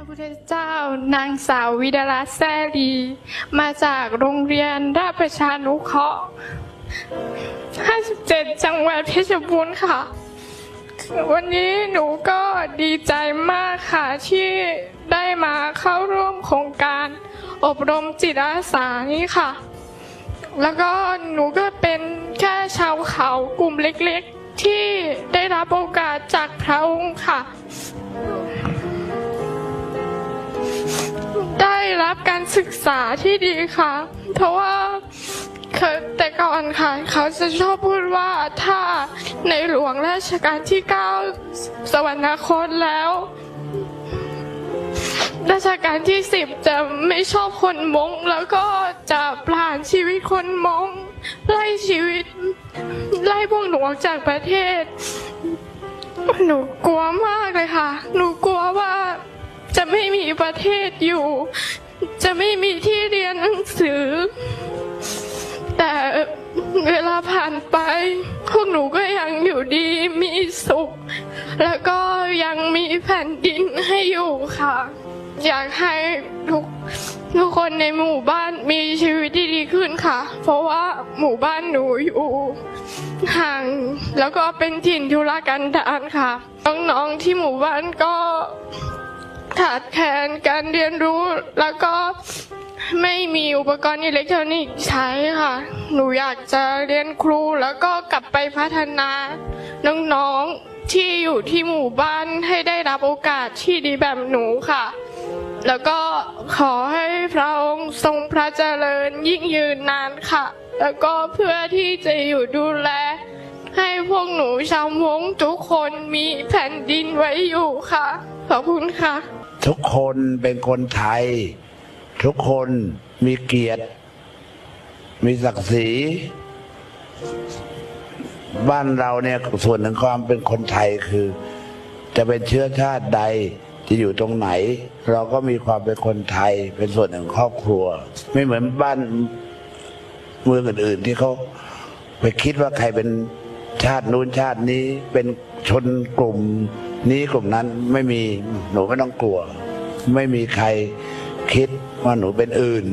พระพุทธเจ้านางสาววิดาลัสแซลี มาจากโรงเรียนราชประชานุเคราะห์ 57 จังหวัดเพชรบูรณ์ค่ะ วันนี้หนูก็ดีใจมากค่ะ ที่ได้มาเข้าร่วมโครงการอบรมจิตอาสานี้ค่ะ แล้วก็หนูก็เป็นแค่ชาวเขากลุ่มเล็กๆ ที่ได้รับโอกาสจากพระองค์ค่ะ ศึกษาที่ดีค่ะ เพราะว่าเคยแต่ก่อนค่ะ เขาจะชอบพูดว่าถ้าในหลวงราชการที่ 9 สวรรคตแล้ว ราชการที่ 10 จะไม่ชอบคนมงแล้วก็จะปราณชีวิตคนมงไล่ชีวิต ไล่พวกหนูออกจากประเทศ หนูกลัวมากเลยค่ะ หนูกลัวว่าจะไม่มีประเทศอยู่ จะไม่มีที่เรียนหนังสือ แต่เวลาผ่านไป พวกหนูก็ยังอยู่ดีมีสุข แล้วก็ยังมีแผ่นดินให้อยู่ค่ะ อยากให้ทุกทุกคนในหมู่บ้านมีชีวิตที่ดีขึ้นค่ะ เพราะว่าหมู่บ้านหนูอยู่ห่างแล้วก็เป็นถิ่นทุรกันดารค่ะ น้องๆที่หมู่บ้านก็ ขาดแคลนการเรียนรู้แล้วก็ไม่มีอุปกรณ์อิเล็กทรอนิกส์ใช้ค่ะ หนูอยากจะเรียนครูแล้วก็กลับไปพัฒนาน้องๆที่อยู่ที่หมู่บ้านให้ได้รับโอกาสที่ดีแบบหนูค่ะ แล้วก็ขอให้พระองค์ทรงพระเจริญยิ่งยืนนานค่ะ แล้วก็เพื่อที่จะอยู่ดูแล ให้พวกหนูชาวมงทุกคนมีแผ่นดินไว้อยู่ค่ะ ขอบคุณค่ะ ทุกคนเป็นคนไทย ทุกคนมีเกียรติ มีศักดิ์ศรี บ้านเราเนี่ยส่วนหนึ่งความเป็นคนไทยคือ จะเป็นเชื้อชาติใดจะอยู่ตรงไหน เราก็มีความเป็นคนไทยเป็นส่วนหนึ่งของครอบครัว ไม่เหมือนบ้านเมืองอื่น ๆ ที่เขาไปคิดว่าใครเป็นชาตินู้นชาตินี้เป็นชนกลุ่ม นี้กลุ่มนั้นไม่มีหนูไม่ต้องกลัว ไม่มีใครคิดว่าหนูเป็นอื่น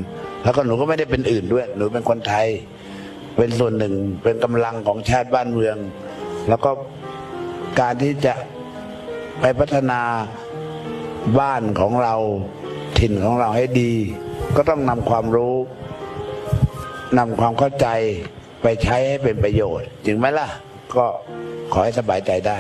แล้วก็หนูก็ไม่ได้เป็นอื่นด้วย หนูเป็นคนไทย เป็นส่วนหนึ่งเป็นกำลังของชาติบ้านเมือง แล้วก็การที่จะไปพัฒนาบ้านของเราถิ่นของเราให้ดี ก็ต้องนำความรู้นำความเข้าใจไปใช้ให้เป็นประโยชน์จริงไหมล่ะ ก็ขอให้สบายใจได้